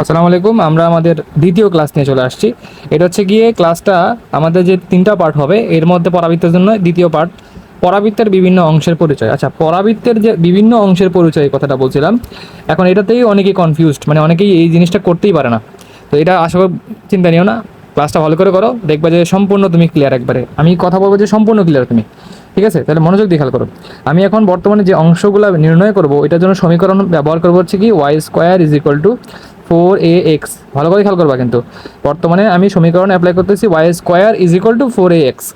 আসসালামু আলাইকুম, আমরা আমাদের দ্বিতীয় ক্লাস নিয়ে চলে আসছি। এটা হচ্ছে গিয়ে ক্লাসটা আমাদের যে তিনটা পার্ট হবে, এর মধ্যে পরাবৃত্তের জন্য দ্বিতীয় পার্ট পরাবৃত্তের বিভিন্ন অংশের পরিচয়। আচ্ছা পরাবৃত্তের যে বিভিন্ন অংশের পরিচয় কথাটা বলছিলাম, এখন এটাতেই অনেকেই কনফিউজড মানে অনেকেই এই জিনিসটা করতেই পারে না। তো এটা আশা চিন্তা নিও না ক্লাসটা ভালো করে করো, দেখবে যে সম্পূর্ণ তুমি ক্লিয়ার একবারে। আমি কথা বলব যে সম্পূর্ণ ক্লিয়ার তুমি, ঠিক আছে? তাহলে মনোযোগ দিয়ে খেয়াল করো। আমি এখন বর্তমানে যে অংশগুলো নির্ণয় করব, এটার জন্য সমীকরণ ব্যবহার করব হচ্ছে কি Y square is equal to four A X ভালো করে খেয়াল করবা কিন্তু। বর্তমানে আমি সমীকরণ অ্যাপ্লাই করতেছি Y square is equal to four A X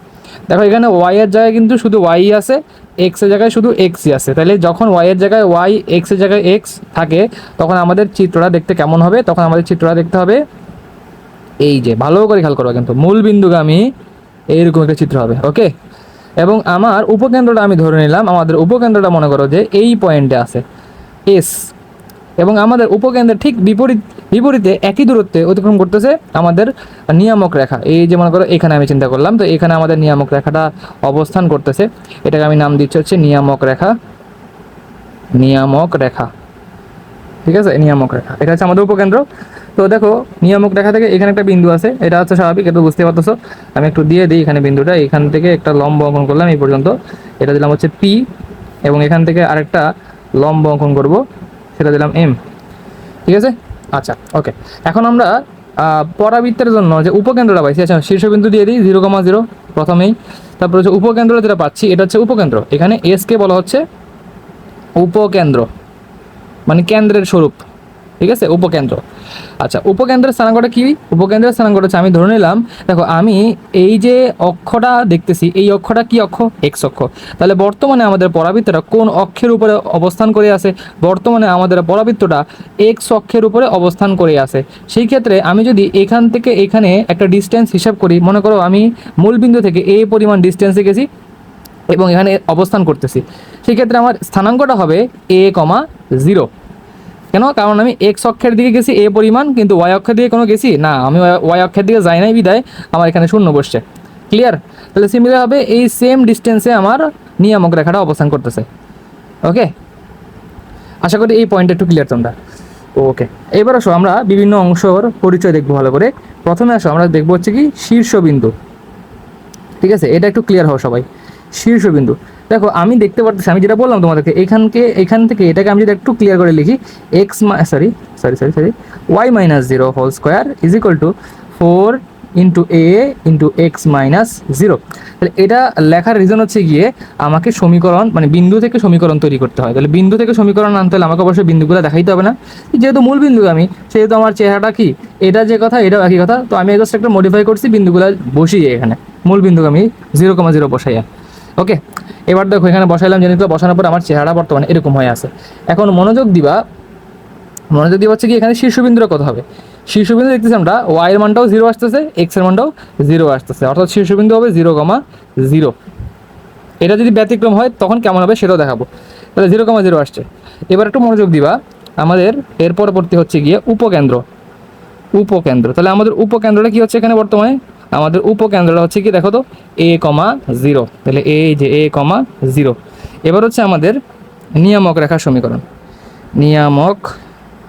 দেখো এখানে ওয়াই এর জায়গায় কিন্তু শুধু ওয়াই আছে এক্সের জায়গায় শুধু এক্সই আছে। তাহলে যখন ওয়াই এর জায়গায় ওয়াই এক্সের জায়গায় এক্স থাকে, তখন আমাদের চিত্রটা দেখতে কেমন হবে? তখন আমাদের চিত্রটা দেখতে হবে এই যে। ভালো করে খেয়াল করবা কিন্তু। মূল বিন্দুগামী এইরকম একটা চিত্র হবে ওকে এবং আমার উপকেন্দ্রটা আমি ধরে নিলাম। আমাদের উপকেন্দ্রটা মনে করো যে এই পয়েন্টে আছে। এস এবং আমাদের উপকেন্দ্রের ঠিক বিপরীত, বিপরীতে একই দূরত্বে অতিক্রম করতেছে আমাদের নিয়ামক রেখা। এই যে মনে করো, এখানে আমি চিন্তা করলাম, তো এখানে আমাদের নিয়ামক রেখাটা অবস্থান করতেছে। এটাকে আমি নাম দিচ্ছি হচ্ছে নিয়ামক রেখা। নিয়ামক রেখা। ঠিক আছে? নিয়ামক রেখা। এটা হচ্ছে আমাদের উপকেন্দ্র। তো দেখো, নিয়ামক রেখা থেকে এখানে একটা বিন্দু আছে। এটা হচ্ছে স্বাভাবিক, এটা বুঝতে পারতেছো। আমি একটু দিয়ে দিই এখানে বিন্দুটা। এখান থেকে একটা লম্ব অঙ্কন করলাম এই পর্যন্ত। এটা দিলাম হচ্ছে পি এবং এখান থেকে আরেকটা লম্ব অঙ্কন করব। সেটা দিলাম এম ঠিক আছে? আচ্ছা ওকে এখন আমরা পরাবৃত্তের জন্য যে উপকেন্দ্রটা পাইছি আচ্ছা শীর্ষবিন্দু দিয়ে দিই জিরো কমা জিরো প্রথমেই। তারপর হচ্ছে উপকেন্দ্র যেটা পাচ্ছি, এটা হচ্ছে উপকেন্দ্র। এখানে এসকে বলা হচ্ছে উপকেন্দ্র মানে কেন্দ্রের স্বরূপ। ঠিক আছে? উপকেন্দ্র। আচ্ছা উপকেন্দ্রের স্থানাঙ্কটা কি? উপকেন্দ্রের স্থানাঙ্কটা হচ্ছে, আমি ধরে নিলাম, দেখো, আমি এই যে অক্ষটা দেখতেছি, এই অক্ষটা কি অক্ষ? এক্স অক্ষ। তাহলে বর্তমানে আমাদের পরাবৃত্তটা কোন অক্ষের উপরে অবস্থান করে আছে? বর্তমানে আমাদের পরাবৃত্তটা এক্স অক্ষের উপরে অবস্থান করে আছে। সেই ক্ষেত্রে আমি যদি এখান থেকে এখানে একটা ডিস্টেন্স হিসাব করি, মনে করো আমি মূলবিন্দু থেকে এই পরিমাণ ডিস্টেন্সে গেছি এবং এখানে অবস্থান করতেছি সেক্ষেত্রে আমার স্থানাঙ্কটা হবে এ কমা জিরো কেন? কারণ আমি এক্স অক্ষের দিকে গেছি, এ পরিমাণ, কিন্তু ওয়াই অক্ষের দিকে কোনো গেছি? না, আমি ওয়াই অক্ষের দিকে যাই নাই, বিদায়। আমার এখানে শূন্য বসছে। ক্লিয়ার তাহলে সিমিলার হবে, এই সেম ডিস্টেন্সে আমার নিয়ামক রেখাটা অবস্থান করতেছে। ওকে আশা করি এই পয়েন্টটা একটু ক্লিয়ার তোমরা। ওকে এবার আসো আমরা বিভিন্ন অংশর পরিচয় দেখব ভালো করে। প্রথমে আসো, আমরা দেখব হচ্ছে কি শীর্ষবিন্দু। ঠিক আছে? এটা একটু ক্লিয়ার হও সবাই। শীর্ষবিন্দু। দেখো, আমি দেখতে পারতেছি, আমি যেটা বললাম তোমাদেরকে, এখানকে, এখান থেকে এটাকে আমি যদি একটু ক্লিয়ার করে লিখি X sorry sorry sorry sorry Y minus zero whole square is equal to four into A into X minus zero তাহলে এটা লেখার রিজন হচ্ছে গিয়ে আমাকে সমীকরণ মানে বিন্দু থেকে সমীকরণ তৈরি করতে হয়। তাহলে বিন্দু থেকে সমীকরণ আনতে হলে আমাকে অবশ্যই বিন্দুগুলো দেখাইতে হবে না। যেহেতু মূল বিন্দু আমি, সেহেতু আমার চেহারাটা কি? এটা যে কথা, এটাও একই কথা। তো আমি জাস্ট একটা মডিফাই করছি, বিন্দুগুলো বসিয়ে এখানে। মূল বিন্দু আমি জিরো কমা জিরো বসাইয়া। ওকে, এবার দেখো এখানে বসাইলাম জিনিসগুলো বসানোর পর আমার চেহারা বর্তমানে এরকম হয়ে আছে। এখন মনোযোগ দিবা মনোযোগ দিবা হচ্ছে কি, এখানে শীর্ষবিন্দুটা কত হবে। শীর্ষবিন্দু দেখতেছি আমরা ওয়াই এর মানটাও জিরো আসতেছে এক্সের মানটাও জিরো আসতেছে। অর্থাৎ শীর্ষবিন্দু হবে জিরো কমা জিরো এটা যদি ব্যতিক্রম হয়, তখন কেমন হবে সেটাও দেখাবো। তাহলে জিরো কমা জিরো আসছে। এবার একটু মনোযোগ দিবা, আমাদের এর পরবর্তী হচ্ছে গিয়ে উপকেন্দ্র। উপকেন্দ্র। তাহলে আমাদের উপকেন্দ্রটা কি হচ্ছে এখানে বর্তমানে? আমাদের উপকেন্দ্রটা হচ্ছে কি, দেখো তো এ কমা জিরো তাহলে এ যে এ কমা জিরো এবার হচ্ছে আমাদের নিয়ামক রেখার সমীকরণ। নিয়ামক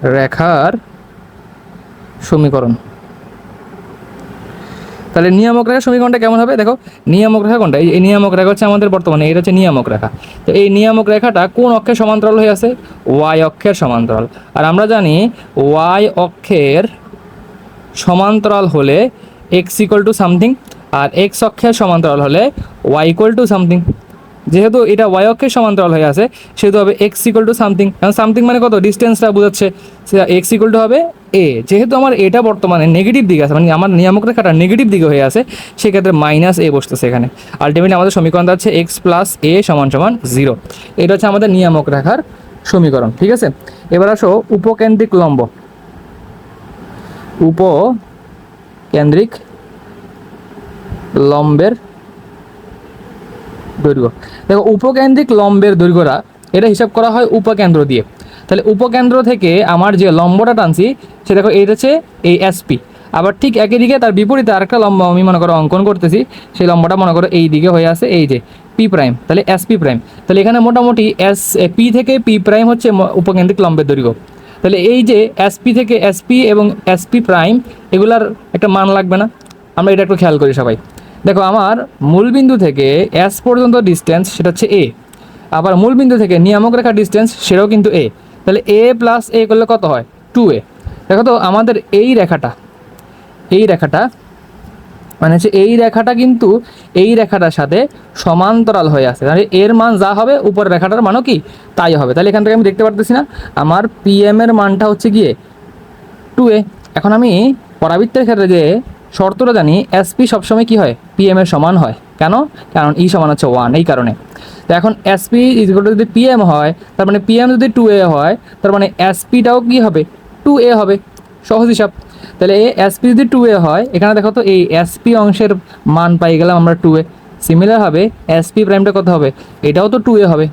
রেখার সমীকরণ। তাহলে নিয়ামক রেখা সমীকরণটা কেমন হবে? দেখো, নিয়ামক রেখা কোনটা? এই নিয়ামক রেখা হচ্ছে আমাদের বর্তমানে, এটা হচ্ছে নিয়ামক রেখা। তো এই নিয়ামক রেখাটা কোন অক্ষের সমান্তরাল হয়ে আছে? ওয়াই অক্ষের সমান্তরাল। আর আমরা জানি ওয়াই অক্ষের সমান্তরাল হলে এক্স ইকুয়াল টু সামথিং আর এক্স অক্ষের সমান্তরাল হলে ওয়াই ইকুয়াল টু সামথিং যেহেতু এটা ওয়াই অক্ষের সমান্তরাল হয়ে আছে, সেহেতু হবে এক্স ইকুয়াল টু সামথিং কারণ সামথিং মানে কত? ডিস্টেন্সটা বোঝাচ্ছে। এক্স ইকুয়াল টু হবে এ যেহেতু আমার এটা বর্তমানে নেগেটিভ দিকে আছে মানে আমার নিয়ামক রেখাটা নেগেটিভ দিকে হয়ে আছে, সেক্ষেত্রে মাইনাস এ বসতেছে এখানে। আলটিমেটলি আমাদের সমীকরণটা হচ্ছে এক্স প্লাস এ সমান সমান জিরো এটা হচ্ছে আমাদের নিয়ামক রেখার সমীকরণ, ঠিক আছে? এবার আসো উপকেন্দ্রিক লম্ব। উপকেন্দ্রিক লম্বের দৈর্ঘ্য। দেখো, উপকেন্দ্রিক লম্বের দৈর্ঘ্যটা এটা হিসাব করা হয় উপকেন্দ্র দিয়ে। তাহলে উপকেন্দ্র থেকে আমার যে লম্বটা টানছি, সে দেখো এটা হচ্ছে এই এসপি আবার ঠিক একই দিকে, তার বিপরীতে আরেকটা লম্ব আমি মনে করো অঙ্কন করতেছি, সেই লম্বটা মনে করো এই দিকে হয়ে আছে, এই যে পি প্রাইম তাহলে এসপি প্রাইম তাহলে এখানে মোটামুটি এস পি থেকে পি প্রাইম হচ্ছে উপকেন্দ্রিক লম্বের দৈর্ঘ্য। তাহলে এই যে এসপি থেকে এসপি এবং এসপি প্রাইম এগুলার একটা মান লাগবে না। আমরা এটা একটু খেয়াল করি সবাই। দেখো, আমার মূলবিন্দু থেকে এস পর্যন্ত ডিস্টেন্স সেটা হচ্ছে এ আবার মূলবিন্দু থেকে নিয়ামক রেখা ডিস্টেন্স সেটাও কিন্তু এ তাহলে এ প্লাস এ করলে কত হয়? টু এ দেখো তো, আমাদের এই রেখাটা এই রেখাটা মানে হচ্ছে এই রেখাটা কিন্তু এই রেখাটার সাথে সমান্তরাল হয়ে আছে। তাহলে এর মান যা হবে, উপরের রেখাটার মানও কি? তাই হবে। তাহলে এখান থেকে আমি দেখতে পারতেছি না। আমার পিএম এর মানটা হচ্ছে গিয়ে টু এ এখন আমি পরাবৃত্তের ক্ষেত্রে যে শর্তটা জানি এসপি সবসময় কি হয়? পিএম এর সমান হয়। কেন? কারণ ই সমান হচ্ছে ওয়ান এই কারণে। তো এখন এসপি ইজগুলো যদি পিএম হয়, তার মানে পিএম যদি টু এ হয়, তার মানে এসপিটাও কি হবে? টু এ হবে। সহজ হিসাব। তাহলে এই এসপি যদি টু এ হয়, এখানে দেখো তো এই এসপি অংশের মান পাই গেলাম আমরা টু এ সিমিলার হবে এসপি প্রাইমটা কত হবে? এটাও তো টু এ হবে।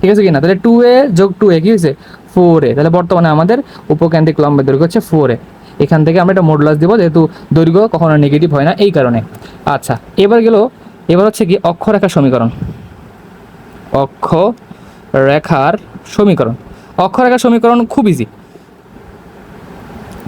ঠিক আছে কি না তাহলে টু এ যোগ টু এ কি হয়েছে? ফোর এ তাহলে বর্তমানে আমাদের উপকেন্দ্রিক লম্বের দৈর্ঘ্য হচ্ছে ফোর এ এখান থেকে আমরা একটা মডুলাস দিব, যেহেতু দৈর্ঘ্য কখনো নেগেটিভ হয় না, এই কারণে। আচ্ছা এবার গেল, এবার হচ্ছে কি অক্ষরেখার সমীকরণ। অক্ষ রেখার সমীকরণ। অক্ষরেখার সমীকরণ খুব ইজি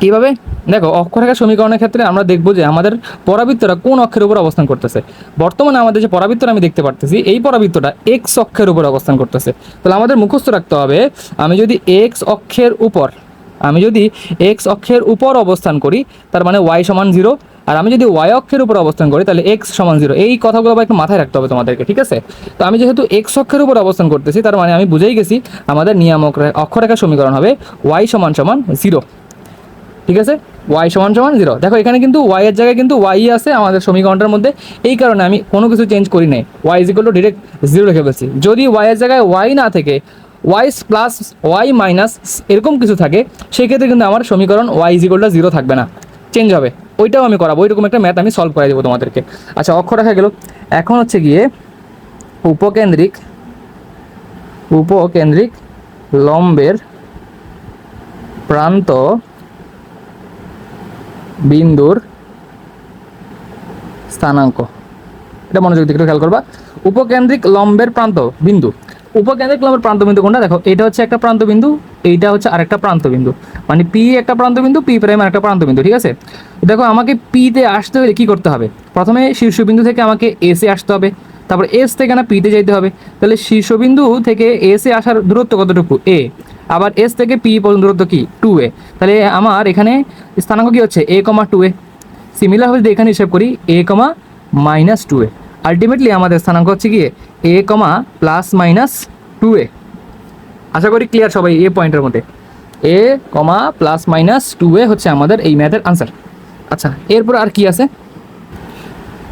কীভাবে? দেখো অক্ষরেখার সমীকরণের ক্ষেত্রে আমরা দেখব যে আমাদের পরাবৃত্তরা কোন অক্ষের উপর অবস্থান করতেছে। বর্তমানে আমাদের যে পরাবৃত্তটা আমি দেখতে পারতেছি, এই পরাবৃত্তটা এক্স অক্ষের উপর অবস্থান করতেছে। তাহলে আমাদের মুখস্থ রাখতে হবে, আমি যদি এক্স অক্ষের উপর, আমি যদি এক্স অক্ষের উপর অবস্থান করি, তার মানে ওয়াই সমান জিরো আর আমি যদি ওয়াই অক্ষের উপর অবস্থান করি, তাহলে এক্স সমান জিরো এই কথাগুলো আবার একটু মাথায় রাখতে হবে তোমাদেরকে, ঠিক আছে? তো আমি যেহেতু এক্স অক্ষের উপর অবস্থান করতেছি, তার মানে আমি বুঝেই গেছি, আমাদের নিয়ামক অক্ষরেখার সমীকরণ হবে ওয়াই সমান সমান জিরো ঠিক আছে? ওয়াই সমান সমান জিরো দেখো, এখানে কিন্তু ওয়াই এর জায়গায় কিন্তু ওয়াই আছে আমাদের সমীকরণটার মধ্যে। এই কারণে আমি কোনো কিছু চেঞ্জ করি নাই। Y is equal to direct zero রেখে ফেলছি। যদি ওয়াই এর জায়গায় ওয়াই না থেকে ওয়াই প্লাস ওয়াই মাইনাস এরকম কিছু থাকে সেই ক্ষেত্রে কিন্তু আমার সমীকরণ Y is equal to zero থাকবে না। চেঞ্জ হবে। ওইটাও আমি করাবো। ওইরকম একটা ম্যাথ আমি সলভ করে দেবো তোমাদেরকে। আচ্ছা অক্ষর রাখা গেল। এখন হচ্ছে গিয়ে উপকেন্দ্রিক উপকেন্দ্রিক লম্বের প্রান্ত বিন্দুর স্থানাঙ্ক। এটা মনোযোগ দিকে একটু খেয়াল করবা। উপকেন্দ্রিক লম্বের প্রান্ত, বিন্দু। উপকেন্দ্রিক লম্বের প্রান্ত বিন্দু কোনটা? দেখো, এটা হচ্ছে একটা প্রান্ত বিন্দু, এইটা হচ্ছে আরেকটা প্রান্ত বিন্দু। মানে পি একটা প্রান্ত বিন্দু পি প্রাইম আরেকটা প্রান্ত বিন্দু, ঠিক আছে? দেখো, আমাকে পিতে আসতে হলে কি করতে হবে? প্রথমে শীর্ষবিন্দু থেকে আমাকে এসে আসতে হবে। তারপর এস থেকে না পিতে যেতে হবে। তাহলে শীর্ষবিন্দু থেকে এসে আসার দূরত্ব কতটুকু? এ আবার এস থেকে পি পর্যন্ত দূরত্ব কি? টু এ তাহলে আমার এখানে স্থানাঙ্ক কি হচ্ছে? এ কমা টু এ সিমিলার যদি এখানে হিসাব করি A comma minus two A ultimately আমাদের স্থানাঙ্ক হচ্ছে গিয়ে A comma plus minus two A আশা করি ক্লিয়ার সবাই এ পয়েন্টের মধ্যে। A comma plus minus two A হচ্ছে আমাদের এই ম্যাথের আনসার আচ্ছা এরপর আর কি আছে?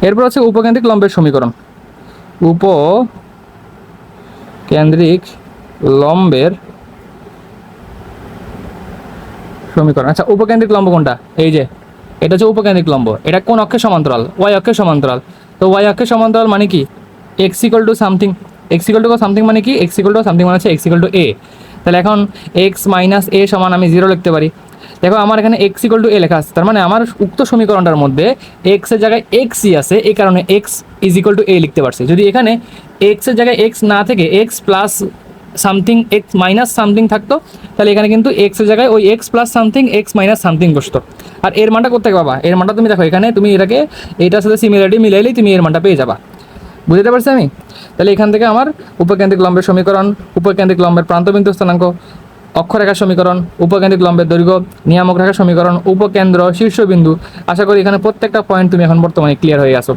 এরপর হচ্ছে উপকেন্দ্রিক লম্বের সমীকরণ। উপ কেন্দ্রিক লম্বের সমীকরণ আচ্ছা উপকেন্দ্রিক লম্ব কোনটা? এই যে, এটা হচ্ছে উপকেন্দ্রিক লম্ব। এটা কোন অক্ষের সমান্তরাল? ওয়াই অক্ষের সমান্তরাল। তো ওয়াই অক্ষের সমান্তরাল মানে কি? X equal to something X equal to something মানে কি? এক্স ইকুয়াল টু সামথিং মানে হচ্ছে এক্স ইকুয়াল টু এ তাহলে এখন এক্স মাইনাস এ সমান আমি জিরো লিখতে পারি। দেখো, আমার এখানে এক্স ইকুয়াল টু এ লেখা আছে। তার মানে আমার উক্ত সমীকরণটার মধ্যে এক্সের জায়গায় এক্সই আছে, এই কারণে X is equal to A লিখতে পারছি। যদি এখানে এক্সের জায়গায় এক্স না থেকে X plus something X minus something থাকতো, তাহলে এখানে কিন্তু এক্সের জায়গায় ওই X plus something X minus something বসতো। আর এর মানটা করতে বাবা এর মানটা তুমি দেখো, এখানে তুমি এটাকে, এটার সাথে সিমিলারিটি মিলাইলেই তুমি এর মানটা পেয়ে যাবা। বুঝতে পারছি আমি? তাহলে এখান থেকে আমার উপকেন্দ্রিক লম্বের সমীকরণ, উপকেন্দ্রিক লম্বের প্রান্তবিন্দু স্থানাঙ্ক অক্ষরেখার সমীকরণ, উপকেন্দ্রিক লম্বের দৈর্ঘ্য, নিয়ামক রেখা সমীকরণ, উপকেন্দ্র শীর্ষবিন্দু। আশা করি এখানে প্রত্যেকটা পয়েন্ট তুমি এখন বর্তমানে ক্লিয়ার হয়ে গেছো।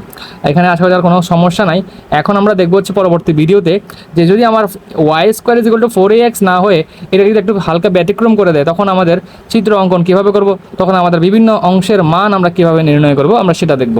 এখানে আশা করি আর কোনো সমস্যা নাই। এখন আমরা দেখব হচ্ছে পরবর্তী ভিডিওতে যে যদি আমার Y square is to four X না হয়ে এটা যদি একটু হালকা ব্যতিক্রম করে দেয়, তখন আমাদের চিত্র অঙ্কন কীভাবে করব? তখন আমাদের বিভিন্ন অংশের মান আমরা কীভাবে নির্ণয় করব? আমরা সেটা দেখব।